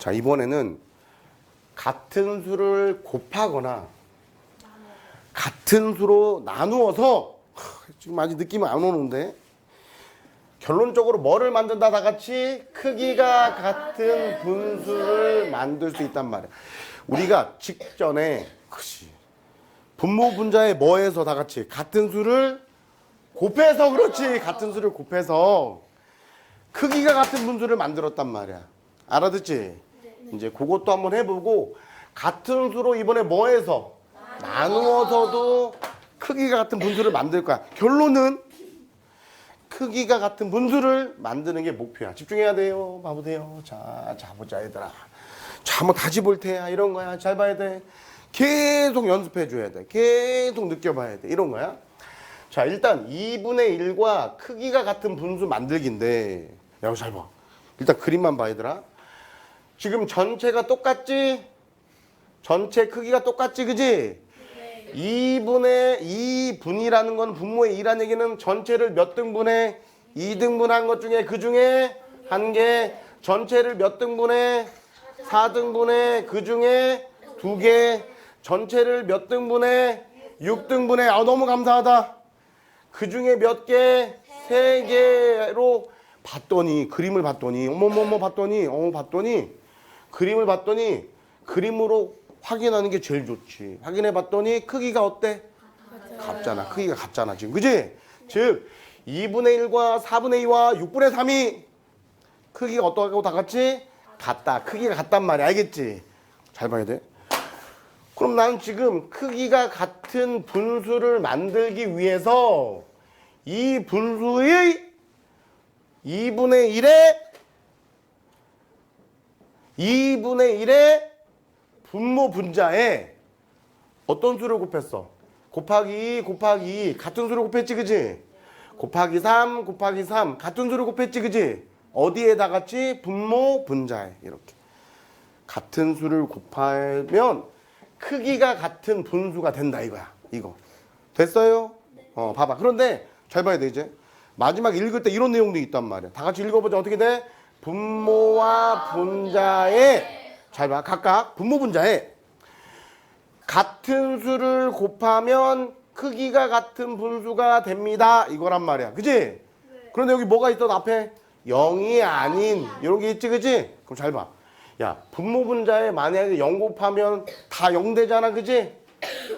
자, 이번에는 같은 수를 곱하거나 같은 수로 나누어서 하, 지금 아직 느낌이 안 오는데 결론적으로 뭐를 만든다 다 같이 크기가 같은 분수를 만들 수 있단 말이야. 우리가 직전에 그치 분모 분자의 뭐에서 다 같이 같은 수를 곱해서 그렇지 같은 수를 곱해서 크기가 같은 분수를 만들었단 말이야. 알아듣지? 이제 그것도 한번 해보고 같은 수로 이번에 뭐해서 나누어서도 크기가 같은 분수를 만들 거야. 결론은 크기가 같은 분수를 만드는 게 목표야. 집중해야 돼요. 봐보세요. 자, 자 보자 얘들아. 자, 한번 다시 볼 테야. 이런 거야. 잘 봐야 돼. 계속 연습해 줘야 돼. 계속 느껴봐야 돼. 이런 거야. 자, 일단 2분의 1과 크기가 같은 분수 만들기인데, 야, 잘 봐. 일단 그림만 봐, 얘들아. 지금 전체가 똑같지? 전체 크기가 똑같지, 그지? 2분의 2분이라는 건 분모의 2라는 얘기는 전체를 몇 등분해? 2등분한 것 중에 그 중에 한 개, 전체를 몇 등분해? 4등분해, 그 중에 두 개, 전체를 몇 등분해? 6등분해. 아, 너무 감사하다. 그 중에 몇 개? 세 개로 봤더니 그림을 봤더니 어머머머 봤더니 어 봤더니 그림을 봤더니 그림으로 확인하는 게 제일 좋지. 확인해 봤더니 크기가 어때? 같잖아. 크기가 같잖아 지금 그지? 즉 2분의 1과 4분의 2와 6분의 3이 크기가 어떠하고 다 같이 같다. 크기가 같단 말이야. 알겠지? 잘 봐야 돼. 그럼 나는 지금 크기가 같은 분수를 만들기 위해서 이 분수의 2분의 1에 2분의 1의 분모 분자에 어떤 수를 곱했어? 곱하기 2 곱하기 2 같은 수를 곱했지 그지? 곱하기 3 곱하기 3 같은 수를 곱했지 그지? 어디에 다 같이? 분모 분자에 이렇게 같은 수를 곱하면 크기가 같은 분수가 된다 이거야 이거 됐어요? 어 봐봐 그런데 잘 봐야 돼 이제 마지막 읽을 때 이런 내용도 있단 말이야 다 같이 읽어보자 어떻게 돼? 분모와 분자에 잘봐 각각 분모 분자에 같은 수를 곱하면 크기가 같은 분수가 됩니다 이거란 말이야 그지? 그런데 여기 뭐가 있어 앞에 0이 아닌 이런 게 있지 그지? 그럼 잘 봐. 야 분모 분자에 만약에 0 곱하면 다 0 되잖아 그지?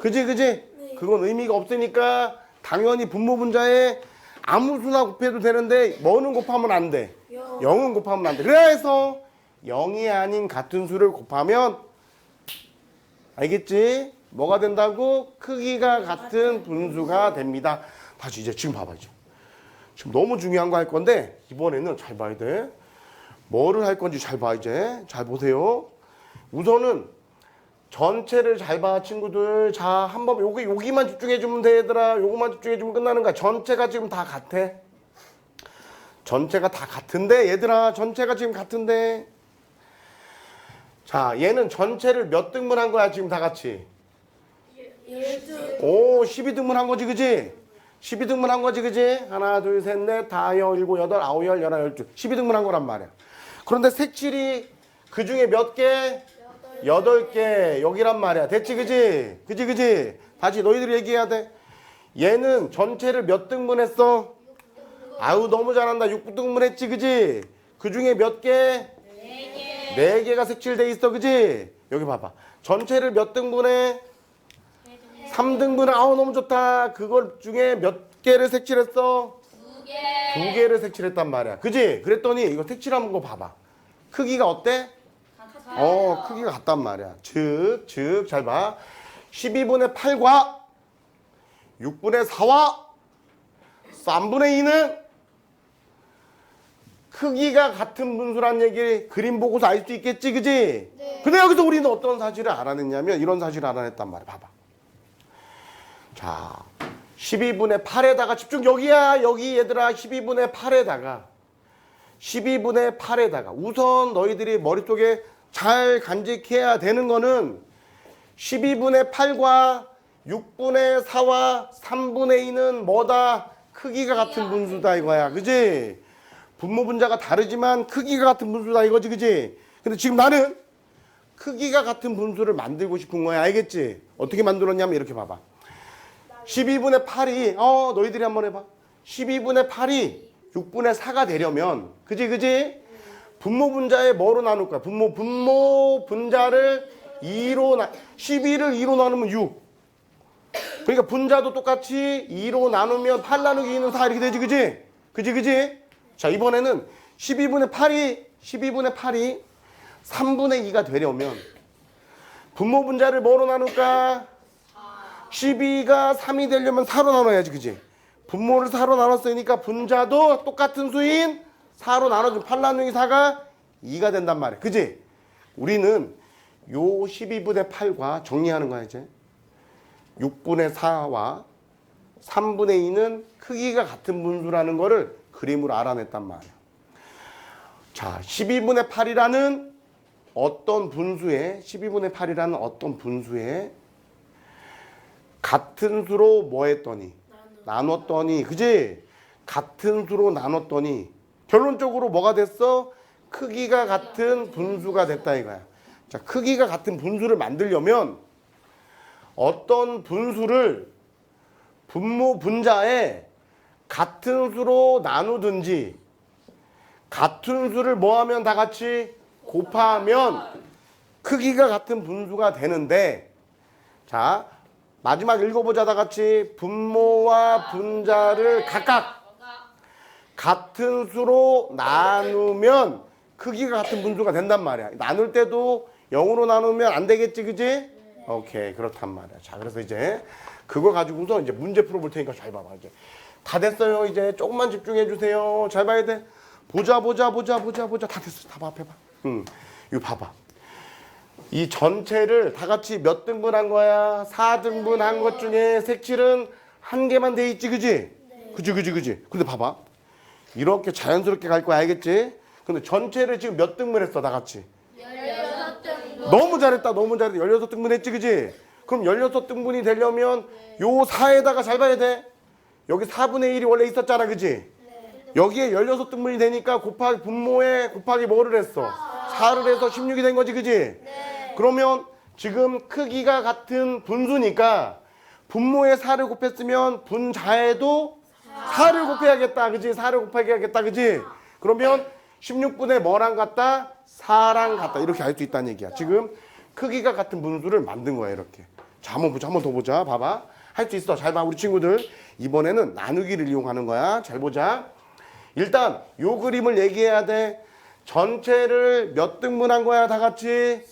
그지 그지? 그건 의미가 없으니까 당연히 분모 분자에 아무 수나 곱해도 되는데 뭐는 곱하면 안 돼. 0은 곱하면 안 돼. 그래서 0이 아닌 같은 수를 곱하면 알겠지? 뭐가 된다고? 크기가 같은 분수가 됩니다. 다시 이제 지금 봐봐 이제. 지금 너무 중요한 거 할 건데 이번에는 잘 봐야 돼. 뭐를 할 건지 잘 봐 이제. 잘 보세요. 우선은 전체를 잘 봐 친구들. 자 한번 여기 여기만 집중해 주면 돼 얘들아. 요거만 집중해 주면 끝나는 거야. 전체가 지금 다 같아. 전체가 다 같은데 얘들아 전체가 지금 같은데. 자 얘는 전체를 몇 등분한 거야 지금 다 같이. 오 12등분 한 거지 그지? 12등분 한 거지 그지? 하나 둘 셋 넷 다 여 일곱 여덟 아홉 열 열한 열두 12등분 한 거란 말이야 그런데 색칠이 그 중에 몇 개? 여덟 개 여기란 말이야 됐지 그지? 그지 그지? 다시 너희들이 얘기해야 돼 얘는 전체를 몇 등분 했어? 아우 너무 잘한다 6등분 했지 그지? 그 중에 몇 개? 네 개가 색칠돼 있어 그지? 여기 봐봐 전체를 몇 등분해? 3등분은 아우 너무 좋다. 그걸 중에 몇 개를 색칠했어? 두 개. 두 개를 색칠했단 말이야. 그지? 그랬더니 이거 색칠한 거 봐봐. 크기가 어때? 어, 크기가 같단 말이야. 즉, 즉, 잘 봐. 12분의 8과 6분의 4와 3분의 2는 크기가 같은 분수란 얘기 그림 보고서 알 수 있겠지, 그지? 근데 여기서 우리는 어떤 사실을 알아냈냐면 이런 사실을 알아냈단 말이야. 봐봐. 자, 12분의 8에다가 집중 여기야 여기 얘들아 12분의 8에다가 12분의 8에다가 우선 너희들이 머릿속에 잘 간직해야 되는 거는 12분의 8과 6분의 4와 3분의 2는 뭐다? 크기가 같은 분수다 이거야. 그지? 분모 분자가 다르지만 크기가 같은 분수다 이거지. 그지? 근데 지금 나는 크기가 같은 분수를 만들고 싶은 거야. 알겠지? 어떻게 만들었냐면 이렇게 봐봐. 12분의 8이 어 너희들이 한번 해봐. 12분의 8이 6분의 4가 되려면 그지 그지? 분모 분자에 뭐로 나눌 거야? 분모 분모 분자를 2로 나 12를 2로 나누면 6. 그러니까 분자도 똑같이 2로 나누면 8 나누기 2는 4 이렇게 되지 그지? 그지 그지? 자 이번에는 12분의 8이 12분의 8이 3분의 2가 되려면 분모 분자를 뭐로 나눌까? 12가 3이 되려면 4로 나눠야지 그지? 분모를 4로 나눴으니까 분자도 똑같은 수인 4로 나눠주면 8 나누기 4가 2가 된단 말이야 그지? 우리는 요 12분의 8과 정리하는 거야 이제 6분의 4와 3분의 2는 크기가 같은 분수라는 거를 그림으로 알아냈단 말이야. 자 12분의 8이라는 어떤 분수에 12분의 8이라는 어떤 분수에 같은 수로 뭐 했더니? 나눴더니 그지? 같은 수로 나눴더니 결론적으로 뭐가 됐어? 크기가 같은 분수가 됐다 이거야. 자 크기가 같은 분수를 만들려면 어떤 분수를 분모 분자에 같은 수로 나누든지 같은 수를 뭐 하면 다 같이 곱하면 크기가 같은 분수가 되는데 자 마지막 읽어보자 다 같이 분모와 분자를 각각 같은 수로 나누면 크기가 같은 분수가 된단 말이야. 나눌 때도 0으로 나누면 안 되겠지 그지? 오케이 그렇단 말이야. 자 그래서 이제 그거 가지고서 이제 문제 풀어볼 테니까 잘 봐봐 이제 다 됐어요 이제 조금만 집중해 주세요 잘 봐야 돼 보자 보자 보자 보자 보자 다 됐어 다 봐, 앞에 봐 응. 이거 봐봐 이 전체를 다 같이 몇 등분 한 거야? 4등분 한 것 중에 색칠은 한 개만 돼 있지, 그지? 그지, 그지, 그지? 근데 봐봐. 이렇게 자연스럽게 갈 거야, 알겠지? 근데 전체를 지금 몇 등분 했어, 다 같이? 너무 잘했다, 너무 잘했다. 16등분 했지, 그지? 그럼 16등분이 되려면 요 4에다가 잘 봐야 돼. 여기 4분의 1이 원래 있었잖아, 그지? 여기에 16등분이 되니까 곱하기 분모에 곱하기 뭐를 했어? 4를 해서 16이 된 거지, 그지? 그러면 지금 크기가 같은 분수니까 분모에 4를 곱했으면 분자에도 4를 곱해야겠다. 그지? 4를 곱해야겠다. 그지? 그러면 16분의 뭐랑 같다? 4랑 같다. 이렇게 알 수 있다는 얘기야. 지금 크기가 같은 분수를 만든 거야, 이렇게. 자, 한번 보자. 한번 더 보자. 봐봐. 할 수 있어. 잘 봐, 우리 친구들. 이번에는 나누기를 이용하는 거야. 잘 보자. 일단 요 그림을 얘기해야 돼. 전체를 몇 등분한 거야, 다 같이?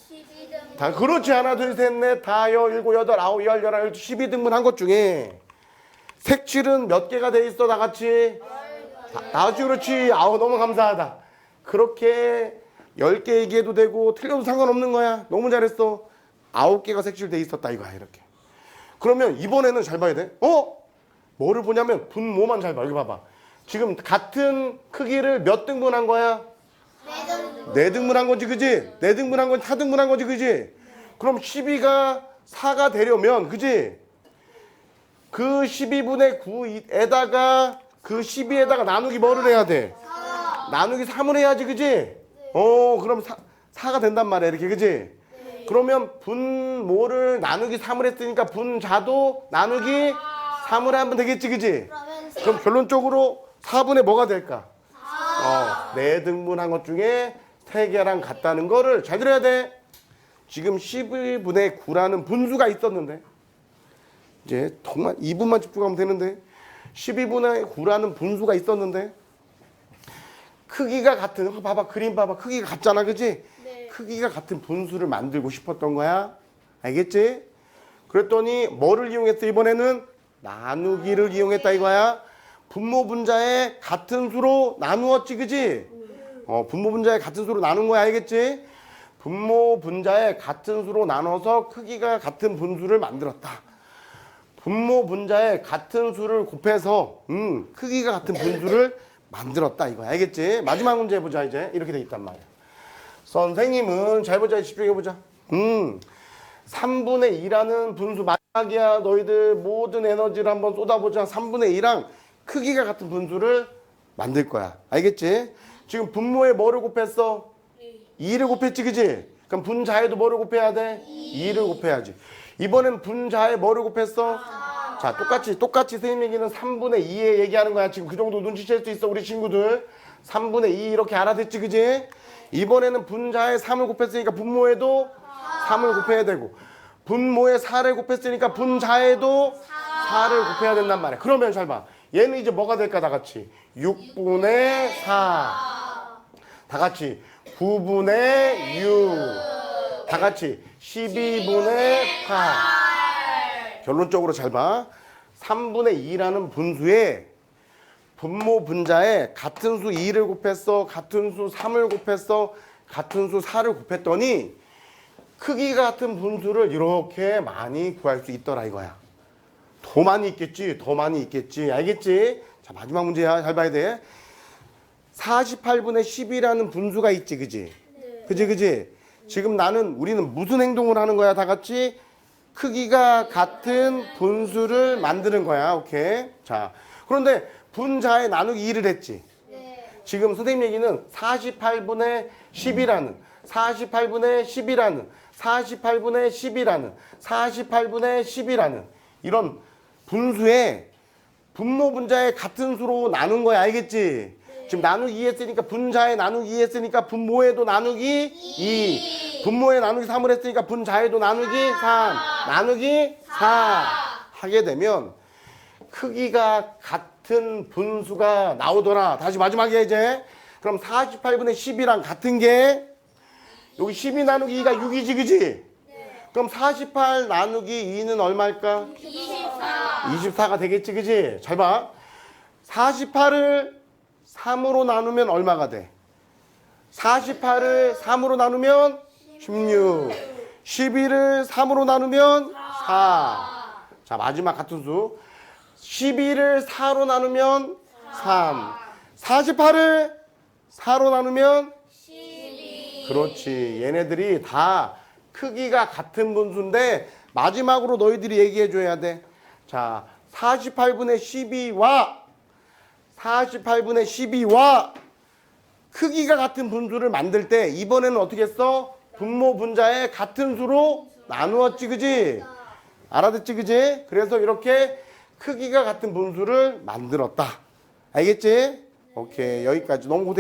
다 그렇지 하나 둘 셋 넷 다여 일곱 여덟 아홉 열 열한 열두 십이 등분 한 것 중에 색칠은 몇 개가 돼 있어 다 같이 다, 다 같이 그렇지 아우 너무 감사하다 그렇게 열 개 얘기해도 되고 틀려도 상관없는 거야 너무 잘했어 아홉 개가 색칠돼 있었다 이거야 이렇게 그러면 이번에는 잘 봐야 돼 어? 뭐를 보냐면 분모만 잘 봐 여기 봐봐 지금 같은 크기를 몇 등분한 거야 네 등분한 거지 그지? 네 등분한 건 4등분한 거지 그지? 그럼 12가 4가 되려면 그지? 그 12분의 9에다가 그 12에다가 나누기 뭐를 해야 돼? 나누기 3을 해야지 그지? 어 그럼 4, 4가 된단 말이야 이렇게 그지? 그러면 분모를 나누기 3을 했으니까 분자도 나누기 3을 하면 되겠지 그지? 그럼 결론적으로 4분의 뭐가 될까? 어, 네 등분한 것 중에 세 개랑 같다는 거를 잘 들어야 돼. 지금 12분의 9라는 분수가 있었는데 이제 정말 2분만 집중하면 되는데 12분의 9라는 분수가 있었는데 크기가 같은 봐봐 그림 봐봐 크기가 같잖아 그지? 크기가 같은 분수를 만들고 싶었던 거야 알겠지? 그랬더니 뭐를 이용했어 이번에는 나누기를 이용했다 이거야 분모 분자에 같은 수로 나누었지 그지? 어, 분모 분자에 같은 수로 나눈 거야 알겠지? 분모 분자에 같은 수로 나눠서 크기가 같은 분수를 만들었다. 분모 분자에 같은 수를 곱해서 음, 크기가 같은 분수를 만들었다 이거야 알겠지? 마지막 문제 해보자 이제 이렇게 돼 있단 말이야. 선생님은 잘 보자 집중해 보자. 음, 3분의 2라는 분수 마지막이야 너희들 모든 에너지를 한번 쏟아보자. 3분의 2랑 크기가 같은 분수를 만들 거야. 알겠지? 지금 분모에 뭐를 곱했어? 2를 곱했지 그지? 그럼 분자에도 뭐를 곱해야 돼? 2 를 곱해야지 이번엔 분자에 뭐를 곱했어? 자 똑같이 똑같이 선생님 얘기는 3분의 2에 얘기하는 거야 지금 그 정도 눈치챌 수 있어 우리 친구들 3분의 2 이렇게 알아듣지 그지? 이번에는 분자에 3을 곱했으니까 분모에도 3을 곱해야 되고 분모에 4를 곱했으니까 분자에도 4를 곱해야 된단 말이야 그러면 잘 봐 얘는 이제 뭐가 될까 다 같이 6분의 4 다 같이 9분의 6. 다 같이 12분의 8. 결론적으로 잘 봐. 3분의 2라는 분수에 분모 분자에 같은 수 2를 곱했어. 같은 수 3을 곱했어. 같은 수 4를 곱했더니 크기가 같은 분수를 이렇게 많이 구할 수 있더라 이거야. 더 많이 있겠지. 더 많이 있겠지. 알겠지? 자, 마지막 문제야. 잘 봐야 돼. 48분의 10이라는 분수가 있지, 그지? 그지, 그지? 지금 나는, 우리는 무슨 행동을 하는 거야, 다 같이? 크기가 같은 분수를 만드는 거야, 오케이? 자, 그런데 분자에 나누기 2를 했지. 지금 선생님 얘기는 48분의 10이라는, 48분의 10이라는, 48분의 10이라는, 48분의 10이라는 이런 분수에 분모 분자에 같은 수로 나눈 거야 알겠지? 지금 나누기 2 했으니까 분자에 나누기 2 했으니까 분모에도 나누기 2 분모에 나누기 3을 했으니까 분자에도 나누기 3 나누기 4 하게 되면 크기가 같 은 분수가 나오더라 다시 마지막에 이제 그럼 48분의 10이랑 같은 게 여기 12 나누기 2가 6이지 그지? 그럼 48 나누기 2는 얼마일까? 24가 되겠지, 그지? 잘 봐. 48을 3으로 나누면 얼마가 돼? 48을 3으로 나누면 16. 11을 3으로 나누면 4. 자, 마지막 같은 수. 12를 4로 나누면 3. 48을 4로 나누면 그렇지. 얘네들이 다 크기가 같은 분수인데 마지막으로 너희들이 얘기해 줘야 돼. 자, 48분의 12와 48분의 12와 크기가 같은 분수를 만들 때 이번에는 어떻게 했어? 분모 분자에 같은 수로 나누었지 그지? 알아듣지 그지? 그래서 이렇게 크기가 같은 분수를 만들었다. 알겠지? 오케이 여기까지 너무 고생